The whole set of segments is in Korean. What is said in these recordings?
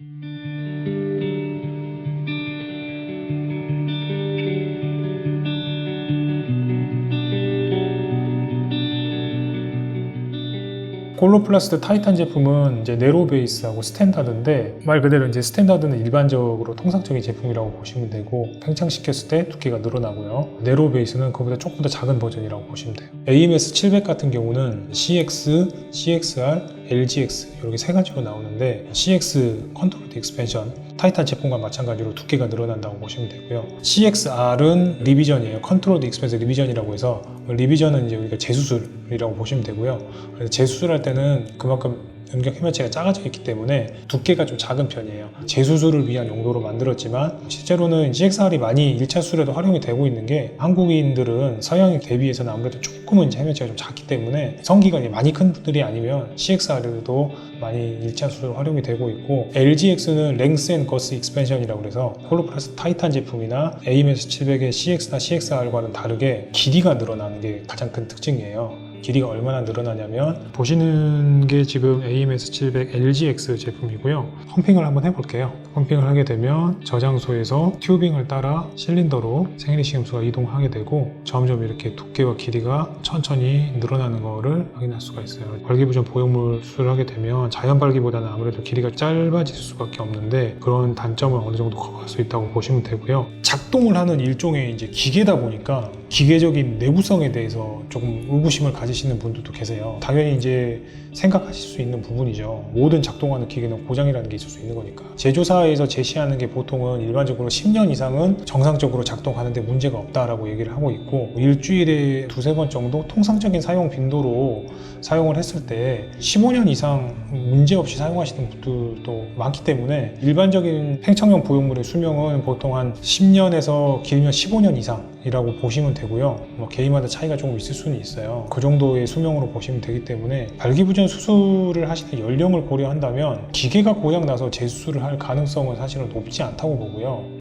Mm-hmm. 콜로플라스트 타이탄 제품은 이제 네로 베이스하고 스탠다드인데 말 그대로 이제 스탠다드는 일반적으로 통상적인 제품이라고 보시면 되고 팽창시켰을 때 두께가 늘어나고요. 네로 베이스는 그보다 조금 더 작은 버전이라고 보시면 돼요. AMS 700 같은 경우는 CX, CXR, LGX 이렇게 세 가지로 나오는데 CX 컨트롤 익스펜션 타이탄 제품과 마찬가지로 두께가 늘어난다고 보시면 되고요. CXR은 리비전이에요. 컨트롤 익스펜션 리비전이라고 해서 리비전은 이제 우리가 재수술이라고 보시면 되고요. 그래서 재수술할 때는 그만큼 염경 해면체가 작아져 있기 때문에 두께가 좀 작은 편이에요. 재수술을 위한 용도로 만들었지만 실제로는 CXR이 많이 1차 수술에도 활용이 되고 있는 게 한국인들은 서양인 대비해서는 아무래도 조금은 해면체가 좀 작기 때문에 성기가 이제 많이 큰 분들이 아니면 CXR도 많이 1차 수술 활용이 되고 있고 LGX는 랭스 앤 거스 익스펜션이라고 그래서 홀로플러스 타이탄 제품이나 AMS 700의 CX나 CXR과는 다르게 길이가 늘어나는 게 가장 큰 특징이에요. 길이가 얼마나 늘어나냐면 보시는 게 지금 AMS 700 LGX 제품이고요. 펌핑을 한번 해볼게요. 펌핑을 하게 되면 저장소에서 튜빙을 따라 실린더로 생리 시금수가 이동하게 되고 점점 이렇게 두께와 길이가 천천히 늘어나는 거를 확인할 수가 있어요. 발기부전 보형물 수술을 하게 되면 자연 발기보다는 아무래도 길이가 짧아질 수밖에 없는데 그런 단점을 어느 정도 커버할 수 있다고 보시면 되고요. 작동을 하는 일종의 이제 기계다 보니까 기계적인 내구성에 대해서 조금 의구심을 가지시는 분들도 계세요. 당연히 이제 생각하실 수 있는 부분이죠. 모든 작동하는 기계는 고장이라는 게 있을 수 있는 거니까. 제조사에서 제시하는 게 보통은 일반적으로 10년 이상은 정상적으로 작동하는데 문제가 없다라고 얘기를 하고 있고 일주일에 두세 번 정도 통상적인 사용 빈도로 사용을 했을 때 15년 이상 문제 없이 사용하시는 분들도 많기 때문에 일반적인 팽창용 보형물의 수명은 보통 한 10년에서 길면 15년 이상이라고 보시면 되고요. 뭐 개인마다 차이가 조금 있을 수는 있어요. 그 정도의 수명으로 보시면 되기 때문에 발기부전 수술을 하시는 연령을 고려한다면 기계가 고장 나서 재수술을 할 가능성은 사실은 높지 않다고 보고요.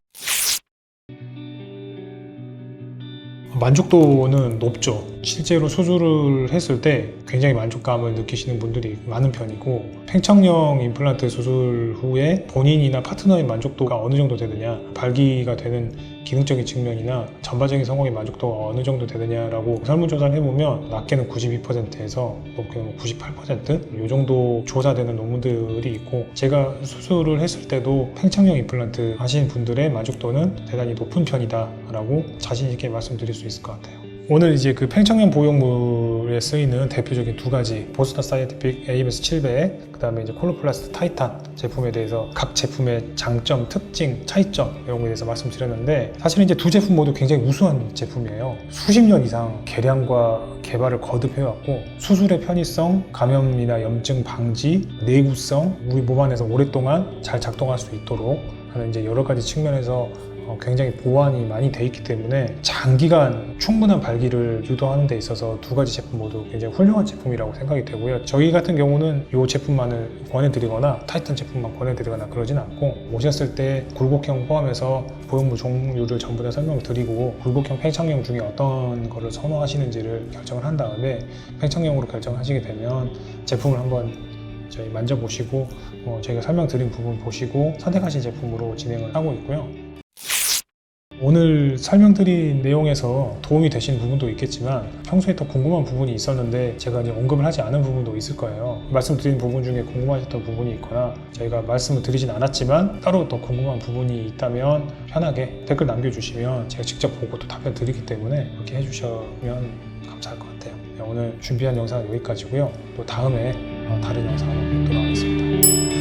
만족도는 높죠. 실제로 수술을 했을 때 굉장히 만족감을 느끼시는 분들이 많은 편이고 팽창형 임플란트 수술 후에 본인이나 파트너의 만족도가 어느 정도 되느냐 발기가 되는 기능적인 측면이나 전반적인 성공의 만족도가 어느 정도 되느냐라고 설문조사를 해보면 낮게는 92%에서 높게는 98%이 정도 조사되는 논문들이 있고 제가 수술을 했을 때도 팽창형 임플란트 하신 분들의 만족도는 대단히 높은 편이다라고 자신 있게 말씀드릴 수 있을 것 같아요. 오늘 이제 그 팽창형 보형물에 쓰이는 대표적인 두 가지 보스턴 사이언티픽 AMS 700, 그 다음에 이제 콜로플라스트 타이탄 제품에 대해서 각 제품의 장점, 특징, 차이점 이런 거에 대해서 말씀드렸는데 사실 이제 두 제품 모두 굉장히 우수한 제품이에요. 수십 년 이상 개량과 개발을 거듭해왔고 수술의 편의성, 감염이나 염증 방지, 내구성, 우리 몸 안에서 오랫동안 잘 작동할 수 있도록 하는 이제 여러 가지 측면에서 어, 굉장히 보완이 많이 돼 있기 때문에 장기간 충분한 발기를 유도하는 데 있어서 두 가지 제품 모두 굉장히 훌륭한 제품이라고 생각이 되고요. 저희 같은 경우는 이 제품만을 권해드리거나 타이탄 제품만 권해드리거나 그러진 않고 오셨을 때 굴곡형 포함해서 보형물 종류를 전부 다 설명을 드리고 굴곡형 팽창형 중에 어떤 거를 선호하시는지를 결정을 한 다음에 팽창형으로 결정하시게 되면 제품을 한번 저희 만져보시고 어, 저희가 설명드린 부분 보시고 선택하신 제품으로 진행을 하고 있고요. 오늘 설명드린 내용에서 도움이 되시는 부분도 있겠지만 평소에 더 궁금한 부분이 있었는데 제가 이제 언급을 하지 않은 부분도 있을 거예요. 말씀드린 부분 중에 궁금하셨던 부분이 있거나 저희가 말씀을 드리진 않았지만 따로 더 궁금한 부분이 있다면 편하게 댓글 남겨주시면 제가 직접 보고 또 답변 드리기 때문에 그렇게 해주시면 감사할 것 같아요. 네, 오늘 준비한 영상은 여기까지고요. 또 다음에 어, 다른 영상으로 뵙도록 하겠습니다.